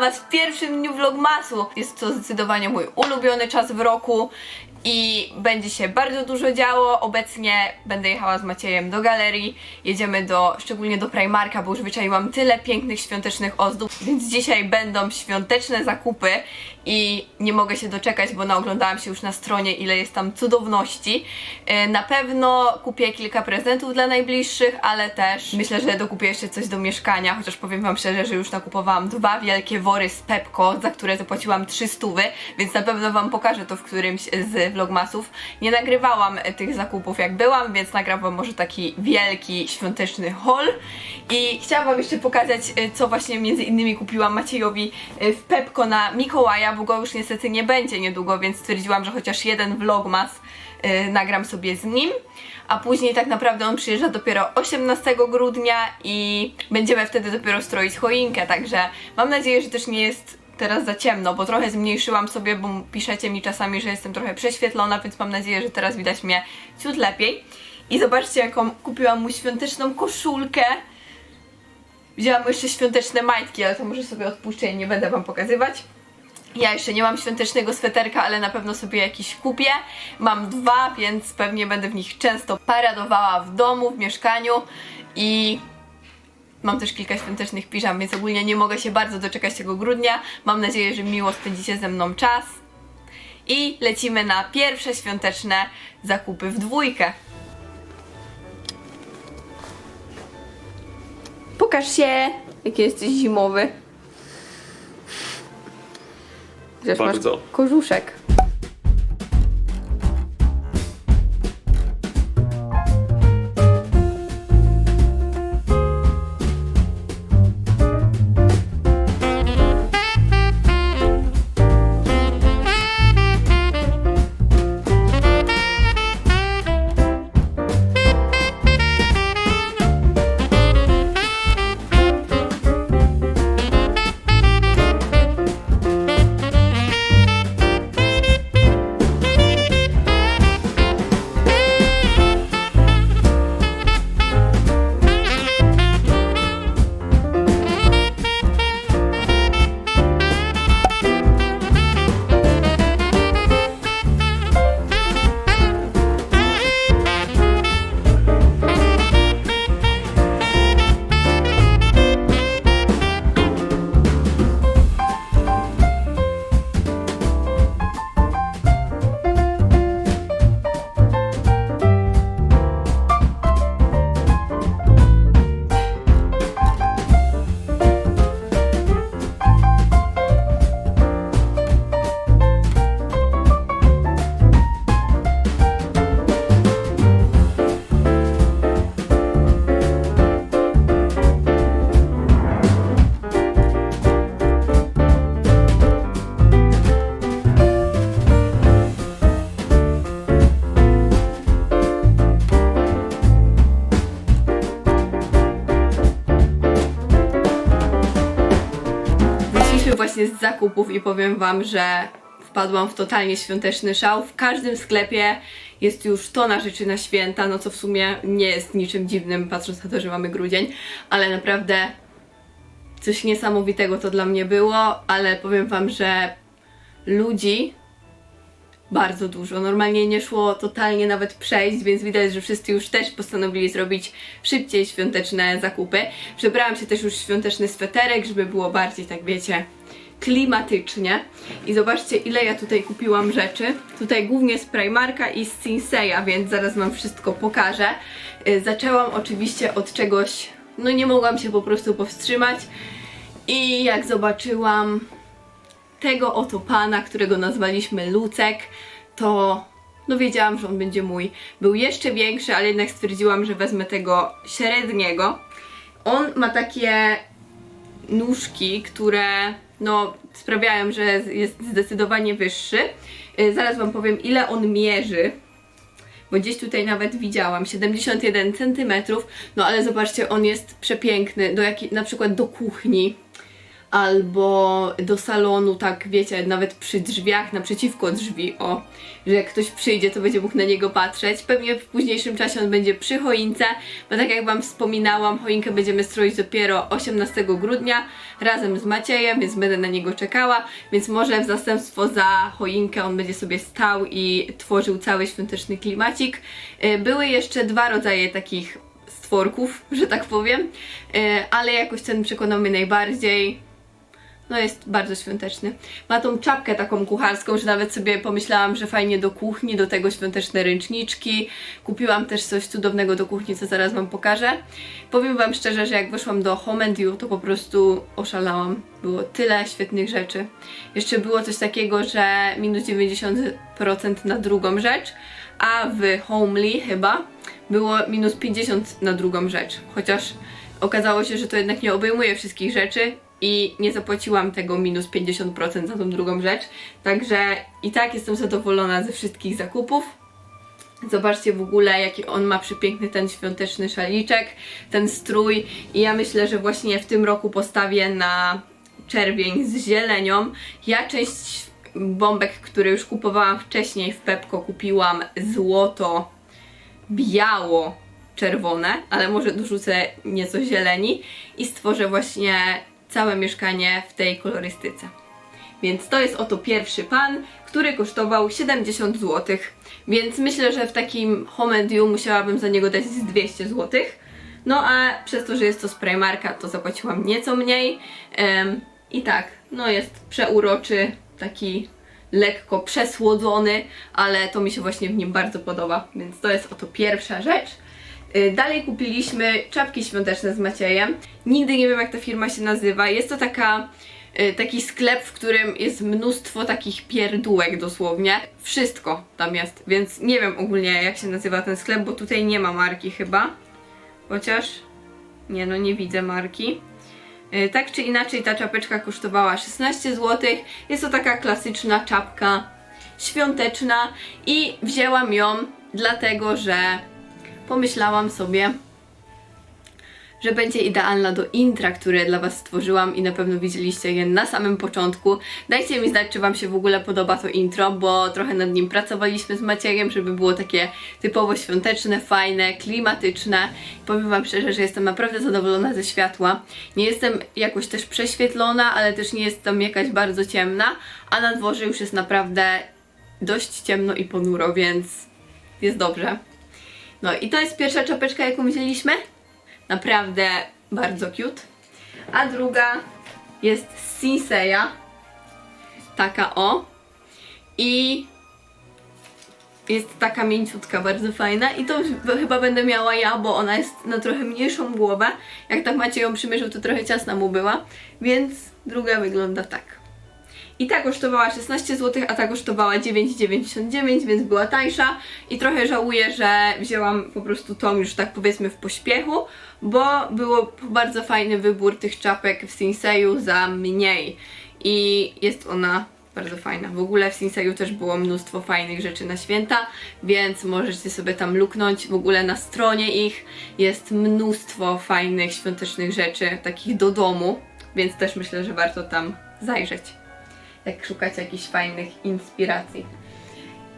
Was w pierwszym dniu vlogmasu. Jest to zdecydowanie mój ulubiony czas w roku i będzie się bardzo dużo działo. Obecnie będę jechała z Maciejem do galerii. Jedziemy do, szczególnie do Primarka, bo już wyczaiłam tyle pięknych świątecznych ozdób, więc dzisiaj będą świąteczne zakupy i nie mogę się doczekać, bo naoglądałam się już na stronie, ile jest tam cudowności. Yy, Na pewno kupię kilka prezentów dla najbliższych, ale też myślę, że dokupię jeszcze coś do mieszkania, chociaż powiem Wam szczerze, że już nakupowałam dwa wielkie wory z Pepko, za które zapłaciłam 300, więc na pewno Wam pokażę to w którymś z vlogmasów. Nie nagrywałam e, tych zakupów jak byłam, więc nagram Wam może taki wielki, świąteczny haul. I chciałam Wam jeszcze pokazać, e, co właśnie między innymi kupiłam Maciejowi e, w Pepko na Mikołaja, bo go już niestety nie będzie niedługo, więc stwierdziłam, że chociaż jeden vlogmas nagram sobie z nim. A później tak naprawdę on przyjeżdża dopiero 18 grudnia i będziemy wtedy dopiero stroić choinkę, także mam nadzieję, że też nie jest teraz za ciemno, bo trochę zmniejszyłam sobie, bo piszecie mi czasami, że jestem trochę prześwietlona, więc mam nadzieję, że teraz widać mnie ciut lepiej. I zobaczcie, jaką kupiłam mu świąteczną koszulkę. Wzięłam jeszcze świąteczne majtki, ale to może sobie odpuszczę i nie będę wam pokazywać. Ja jeszcze nie mam świątecznego sweterka, ale na pewno sobie jakiś kupię. Mam dwa, więc pewnie będę w nich często paradowała w domu, w mieszkaniu i mam też kilka świątecznych piżam, więc ogólnie nie mogę się bardzo doczekać tego grudnia. Mam nadzieję, że miło spędzicie ze mną czas. I lecimy na pierwsze świąteczne zakupy w dwójkę. Pokaż się, jaki jesteś zimowy. Masz Bardzo. kożuszek. Zakupów i powiem Wam, że wpadłam w totalnie świąteczny szał. W każdym sklepie jest już tona rzeczy na święta, no co w sumie nie jest niczym dziwnym, patrząc na to, że mamy grudzień, ale naprawdę coś niesamowitego to dla mnie było, ale powiem Wam, że ludzi bardzo dużo. Normalnie nie szło totalnie nawet przejść, więc widać, że wszyscy już też postanowili zrobić szybciej świąteczne zakupy. Przebrałam się też już świąteczny sweterek, żeby było bardziej, tak wiecie, klimatycznie. I zobaczcie, ile ja tutaj kupiłam rzeczy. Tutaj głównie z Primarka i z Sinseya, więc zaraz Wam wszystko pokażę. Y, Zaczęłam oczywiście od czegoś, no nie mogłam się po prostu powstrzymać. I jak zobaczyłam tego oto pana, którego nazwaliśmy Lucek, to no wiedziałam, że on będzie mój. Był jeszcze większy, ale jednak stwierdziłam, że wezmę tego średniego. On ma takie nóżki, które no sprawiają, że jest zdecydowanie wyższy. Yy, Zaraz wam powiem ile on mierzy. Bo gdzieś tutaj nawet widziałam 71 cm, no ale zobaczcie, on jest przepiękny, do jaki, na przykład do kuchni albo do salonu, tak wiecie, nawet przy drzwiach, naprzeciwko drzwi, o, że jak ktoś przyjdzie, to będzie mógł na niego patrzeć. Pewnie w późniejszym czasie on będzie przy choince, bo tak jak Wam wspominałam, choinkę będziemy stroić dopiero 18 grudnia razem z Maciejem, więc będę na niego czekała, więc może w zastępstwo za choinkę on będzie sobie stał i tworzył cały świąteczny klimacik. Y, Były jeszcze dwa rodzaje takich stworków, że tak powiem, y, ale jakoś ten przekonał mnie najbardziej. No jest bardzo świąteczny. Ma tą czapkę taką kucharską, że nawet sobie pomyślałam, że fajnie do kuchni, do tego świąteczne ręczniczki. Kupiłam też coś cudownego do kuchni, co zaraz Wam pokażę. Powiem Wam szczerze, że jak weszłam do Home and You, to po prostu oszalałam. Było tyle świetnych rzeczy. Jeszcze było coś takiego, że minus 90% na drugą rzecz, a w Homely chyba było minus 50 na drugą rzecz. Chociaż okazało się, że to jednak nie obejmuje wszystkich rzeczy i nie zapłaciłam tego minus 50% za tą drugą rzecz. Także i tak jestem zadowolona ze wszystkich zakupów. Zobaczcie w ogóle, jaki on ma przepiękny ten świąteczny szaliczek, ten strój. I ja myślę, że właśnie w tym roku postawię na czerwień z zielenią. Ja część bombek, które już kupowałam wcześniej w Pepko, kupiłam złoto, biało, czerwone, ale może dorzucę nieco zieleni i stworzę właśnie całe mieszkanie w tej kolorystyce. Więc to jest oto pierwszy pan, który kosztował 70 zł. Więc myślę, że w takim Home musiałabym za niego dać z 200 zł. No a przez to, że jest to spray marka, to zapłaciłam nieco mniej. Em, I tak, no jest przeuroczy, taki lekko przesłodzony, ale to mi się właśnie w nim bardzo podoba. Więc to jest oto pierwsza rzecz. Y, Dalej kupiliśmy czapki świąteczne z Maciejem. Nigdy nie wiem jak ta firma się nazywa. Jest to taka, y, taki sklep, w którym jest mnóstwo takich pierdółek dosłownie. Wszystko tam jest, więc nie wiem ogólnie jak się nazywa ten sklep, bo tutaj nie ma marki chyba. Chociaż nie no, nie widzę marki. Y, Tak czy inaczej ta czapeczka kosztowała 16 zł. Jest to taka klasyczna czapka świąteczna i wzięłam ją dlatego, że pomyślałam sobie, że będzie idealna do intra, które dla Was stworzyłam i na pewno widzieliście je na samym początku. Dajcie mi znać, czy Wam się w ogóle podoba to intro, bo trochę nad nim pracowaliśmy z Maciejem, żeby było takie typowo świąteczne, fajne, klimatyczne. Powiem Wam szczerze, że jestem naprawdę zadowolona ze światła. Nie jestem jakoś też prześwietlona, ale też nie jestem jakaś bardzo ciemna, a na dworze już jest naprawdę dość ciemno i ponuro, więc jest dobrze. No i to jest pierwsza czapeczka, jaką wzięliśmy. Naprawdę bardzo cute. A druga jest Sinseya. Taka o. I jest taka mięciutka, bardzo fajna. I to chyba będę miała ja, bo ona jest na trochę mniejszą głowę. Jak tak macie ją przymierzył, to trochę ciasna mu była. Więc druga wygląda tak. I ta kosztowała 16 zł, a ta kosztowała 9,99, więc była tańsza. I trochę żałuję, że wzięłam po prostu tą już tak powiedzmy w pośpiechu, bo było bardzo fajny wybór tych czapek w Sinseyu za mniej. I jest ona bardzo fajna. W ogóle w Sinseyu też było mnóstwo fajnych rzeczy na święta, więc możecie sobie tam luknąć. W ogóle na stronie ich jest mnóstwo fajnych świątecznych rzeczy, takich do domu, więc też myślę, że warto tam zajrzeć jak szukacie jakichś fajnych inspiracji.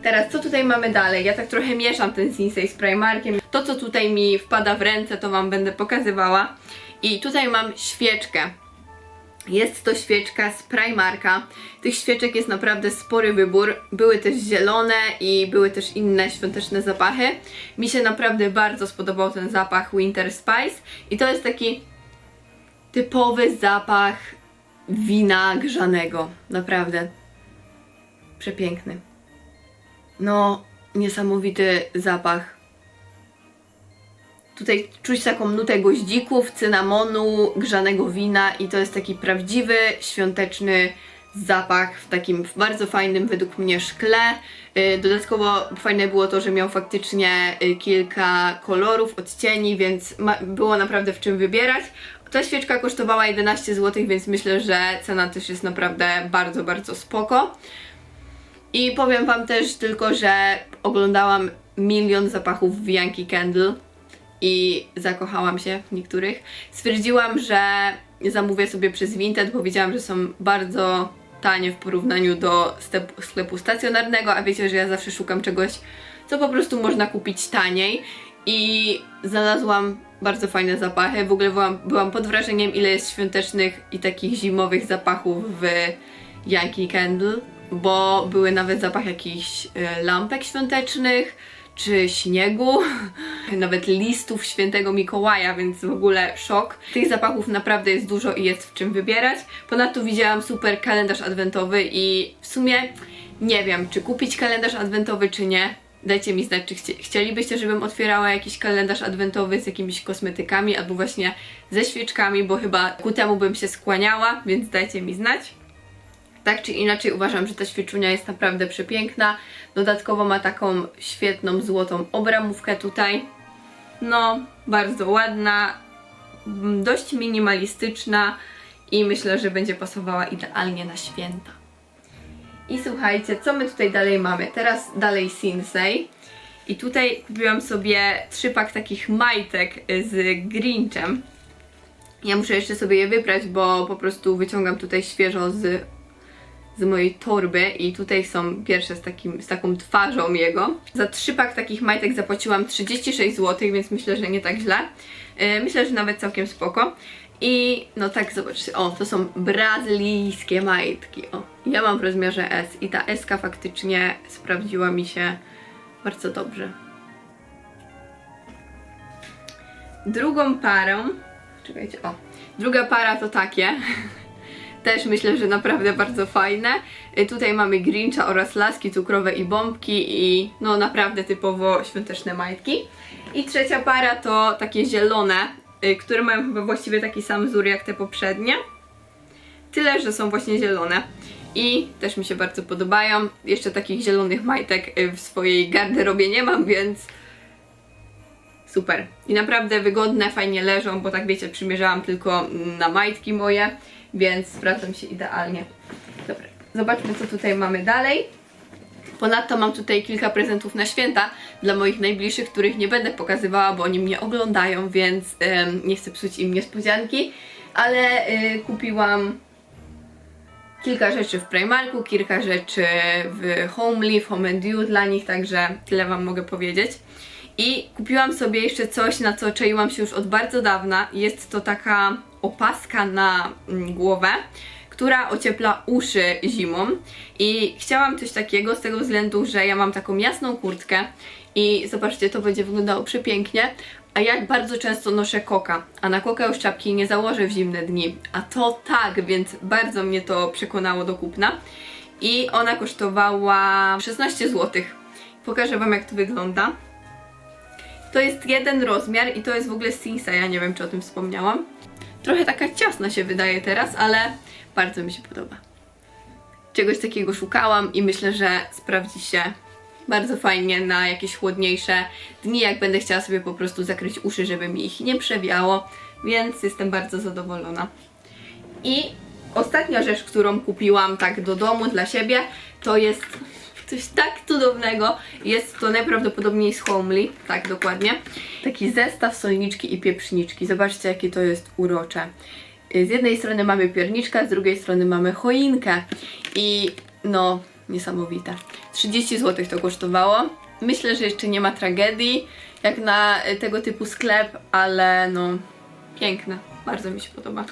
Teraz co tutaj mamy dalej? Ja tak trochę mieszam ten Sinsei z Primarkiem. To co tutaj mi wpada w ręce to Wam będę pokazywała. I tutaj mam świeczkę. Jest to świeczka z Primarka. Tych świeczek jest naprawdę spory wybór. Były też zielone i były też inne świąteczne zapachy. Mi się naprawdę bardzo spodobał ten zapach Winter Spice i to jest taki typowy zapach wina grzanego. Naprawdę. Przepiękny. No, niesamowity zapach. Tutaj czuć taką nutę goździków, cynamonu, grzanego wina i to jest taki prawdziwy, świąteczny zapach w takim bardzo fajnym według mnie szkle. Y, Dodatkowo fajne było to, że miał faktycznie y, kilka kolorów, odcieni, więc było naprawdę w czym wybierać. Ta świeczka kosztowała 11 zł, więc myślę, że cena też jest naprawdę bardzo, bardzo spoko. I powiem Wam też tylko, że oglądałam milion zapachów w Yankee Candle i zakochałam się w niektórych. Stwierdziłam, że zamówię sobie przez Vinted, bo wiedziałam, że są bardzo tanie w porównaniu do sklepu stacjonarnego, a wiecie, że ja zawsze szukam czegoś, co po prostu można kupić taniej i znalazłam bardzo fajne zapachy. W ogóle byłam, byłam pod wrażeniem, ile jest świątecznych i takich zimowych zapachów w Yankee Candle, bo były nawet zapach jakichś e, lampek świątecznych, czy śniegu, nawet listów świętego Mikołaja, więc w ogóle szok. Tych zapachów naprawdę jest dużo i jest w czym wybierać. Ponadto widziałam super kalendarz adwentowy i w sumie nie wiem, czy kupić kalendarz adwentowy, czy nie. Dajcie mi znać, czy chcie, chcielibyście, żebym otwierała jakiś kalendarz adwentowy z jakimiś kosmetykami albo właśnie ze świeczkami, bo chyba ku temu bym się skłaniała, więc dajcie mi znać. Tak czy inaczej uważam, że ta świeczunia jest naprawdę przepiękna. Dodatkowo ma taką świetną złotą obramówkę tutaj. No, bardzo ładna, dość minimalistyczna i myślę, że będzie pasowała idealnie na święta. I słuchajcie, co my tutaj dalej mamy? Teraz dalej Sinsei. I tutaj kupiłam sobie trzypak takich majtek z Grinchem. Ja muszę jeszcze sobie je wybrać, bo po prostu wyciągam tutaj świeżo z, z mojej torby i tutaj są pierwsze z, takim, z taką twarzą jego. Za trzypak takich majtek zapłaciłam 36 zł, więc myślę, że nie tak źle. Yy, myślę, że nawet całkiem spoko. I no tak, zobaczcie, o, to są brazylijskie majtki, o. Ja mam w rozmiarze S i ta S faktycznie sprawdziła mi się bardzo dobrze. Drugą parą, czekajcie, o, druga para to takie. Też myślę, że naprawdę bardzo fajne. Y, Tutaj mamy Grincha oraz laski cukrowe i bombki i no naprawdę typowo świąteczne majtki. I trzecia para to takie zielone, które mają chyba właściwie taki sam wzór jak te poprzednie. Tyle, że są właśnie zielone. I też mi się bardzo podobają. Jeszcze takich zielonych majtek y, w swojej garderobie nie mam, więc super. I naprawdę wygodne, fajnie leżą, bo tak wiecie, przymierzałam tylko mm, na majtki moje, więc sprawdzą się idealnie. Dobra, zobaczmy co tutaj mamy dalej. Ponadto mam tutaj kilka prezentów na święta dla moich najbliższych, których nie będę pokazywała, bo oni mnie oglądają, więc em, nie chcę psuć im niespodzianki. Ale y, kupiłam kilka rzeczy w Primarku, kilka rzeczy w Homely, w Home and You dla nich, także tyle Wam mogę powiedzieć. I kupiłam sobie jeszcze coś, na co czaiłam się już od bardzo dawna. Jest to taka opaska na mm, głowę, która ociepla uszy zimą. I chciałam coś takiego z tego względu, że ja mam taką jasną kurtkę i zobaczcie, to będzie wyglądało przepięknie. A ja bardzo często noszę koka, a na koka już czapki nie założę w zimne dni. A to tak, więc bardzo mnie to przekonało do kupna. I ona kosztowała 16 zł. Pokażę Wam jak to wygląda. To jest jeden rozmiar i to jest w ogóle Sinsa, ja nie wiem czy o tym wspomniałam. Trochę taka ciasna się wydaje teraz, ale bardzo mi się podoba. Czegoś takiego szukałam i myślę, że sprawdzi się bardzo fajnie na jakieś chłodniejsze dni, jak będę chciała sobie po prostu zakryć uszy, żeby mi ich nie przewiało, więc jestem bardzo zadowolona. I ostatnia rzecz, którą kupiłam tak do domu dla siebie, to jest coś tak cudownego. Jest to najprawdopodobniej z Homely, tak dokładnie. Taki zestaw solniczki i pieprzniczki. Zobaczcie, jakie to jest urocze. Z jednej strony mamy pierniczkę, z drugiej strony mamy choinkę. I no, niesamowite. 30 zł to kosztowało. Myślę, że jeszcze nie ma tragedii, jak na y, tego typu sklep, ale no, piękne. Bardzo mi się podoba.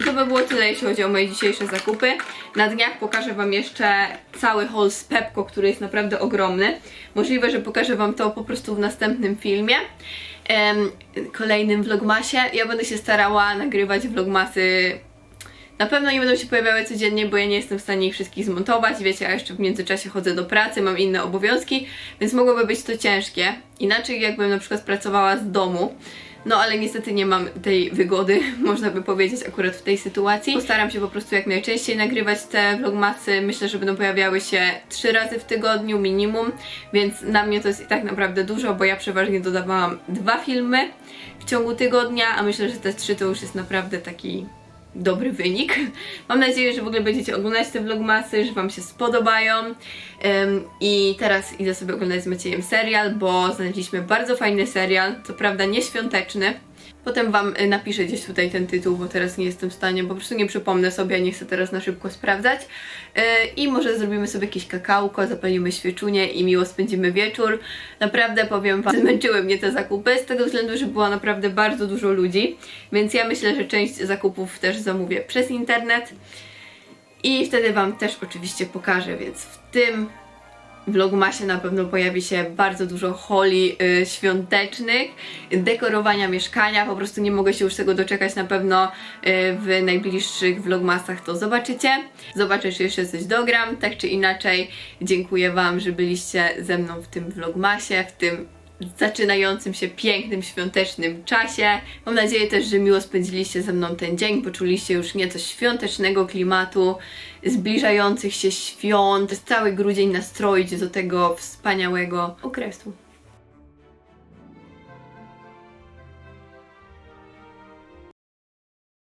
I to by było tyle, jeśli chodzi o moje dzisiejsze zakupy. Na dniach pokażę Wam jeszcze cały haul z Pepko, który jest naprawdę ogromny. Możliwe, że pokażę Wam to po prostu w następnym filmie. Kolejnym vlogmasie. Ja będę się starała nagrywać vlogmasy na pewno nie będą się pojawiały codziennie, bo ja nie jestem w stanie ich wszystkich zmontować. Wiecie, ja jeszcze w międzyczasie chodzę do pracy, mam inne obowiązki, więc mogłoby być to ciężkie. Inaczej jakbym na przykład pracowała z domu. No ale niestety nie mam tej wygody, można by powiedzieć, akurat w tej sytuacji. Postaram się po prostu jak najczęściej nagrywać te vlogmasy. Myślę, że będą pojawiały się trzy razy w tygodniu minimum, więc na mnie to jest i tak naprawdę dużo, bo ja przeważnie dodawałam dwa filmy w ciągu tygodnia, a myślę, że te trzy to już jest naprawdę taki dobry wynik. Mam nadzieję, że w ogóle będziecie oglądać te vlogmasy, że Wam się spodobają. I teraz idę sobie oglądać z Maciejem serial, bo znaleźliśmy bardzo fajny serial, co prawda nieświąteczny. Potem Wam y, napiszę gdzieś tutaj ten tytuł, bo teraz nie jestem w stanie, po prostu nie przypomnę sobie, nie chcę teraz na szybko sprawdzać. Yy, I może zrobimy sobie jakieś kakałko, zapalimy świeczunie i miło spędzimy wieczór. Naprawdę powiem Wam, zmęczyły mnie te zakupy, z tego względu, że było naprawdę bardzo dużo ludzi, więc ja myślę, że część zakupów też zamówię przez internet. I wtedy Wam też oczywiście pokażę, więc w tym vlogmasie na pewno pojawi się bardzo dużo holi y, świątecznych, dekorowania mieszkania, po prostu nie mogę się już tego doczekać, na pewno y, w najbliższych vlogmasach. To zobaczycie. Zobaczę, czy jeszcze coś dogram, tak czy inaczej dziękuję Wam, że byliście ze mną w tym vlogmasie, w tym zaczynającym się pięknym, świątecznym czasie. Mam nadzieję też, że miło spędziliście ze mną ten dzień, poczuliście już nieco świątecznego klimatu, zbliżających się świąt, cały grudzień nastroić do tego wspaniałego okresu.